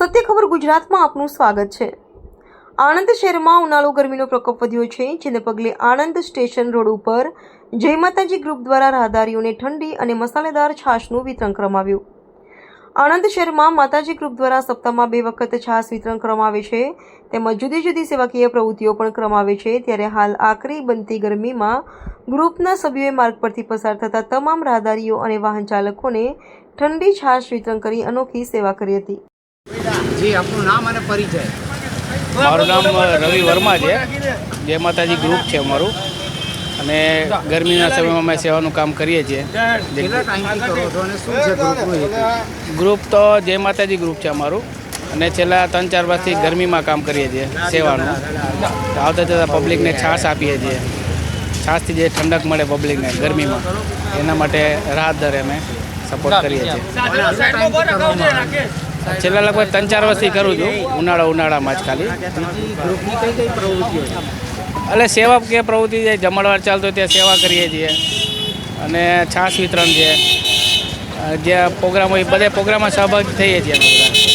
ખબર ગુજરાતમાં આપનું સ્વાગત છે. આણંદ શહેરમાં ઉનાળો ગરમીનો પ્રકોપ વધ્યો છે, જેને પગલે આણંદ સ્ટેશન રોડ ઉપર જય માતાજી ગ્રુપ દ્વારા રાહદારીઓને ઠંડી અને મસાલેદાર છાશનું વિતરણ કરવામાં આવ્યું આણંદ શહેરમાં માતાજી ગ્રુપ દ્વારા સપ્તાહમાં બે વખત છાશ વિતરણ કરવામાં આવે છે તેમજ જુદી જુદી સેવાકીય પ્રવૃત્તિઓ પણ કરવામાં આવે છે, ત્યારે હાલ આકરી બનતી ગરમીમાં ગ્રુપના સભ્યોએ માર્ગ પરથી પસાર થતા તમામ રાહદારીઓ અને વાહન ચાલકોને ઠંડી છાશ વિતરણ કરી અનોખી સેવા કરી હતી. જી આપનું નામ અને પરિચય. મારું નામ રવિ વર્મા છે. જય માતાજી ગ્રુપ છે અમારું. અને ગરમીના સમયમાં અમે સેવાનું કામ કરીએ છીએ. ગ્રુપ તો જય માતાજી ગ્રુપ છે અમારું. અને છેલ્લા ત્રણ ચાર વર્ષથી ગરમીમાં કામ કરીએ છીએ સેવાનું. આવતા જતા પબ્લિકને છાશ આપીએ છીએ. છાશથી જે ઠંડક મળે પબ્લિકને ગરમીમાં એના માટે રાહત દરે અમે સપોર્ટ કરીએ છીએ. છેલ્લા લગભગ ત્રણ ચાર વર્ષથી કરું છું. ઉનાળા, ઉનાળામાં જ ખાલી. એટલે સેવા કે પ્રવૃત્તિ છે જમણવાર ચાલતો હોય ત્યાં સેવા કરીએ છીએ. અને છાશ વિતરણ છે. જે પ્રોગ્રામ હોય બધા પ્રોગ્રામમાં સહભાગી થઈએ છીએ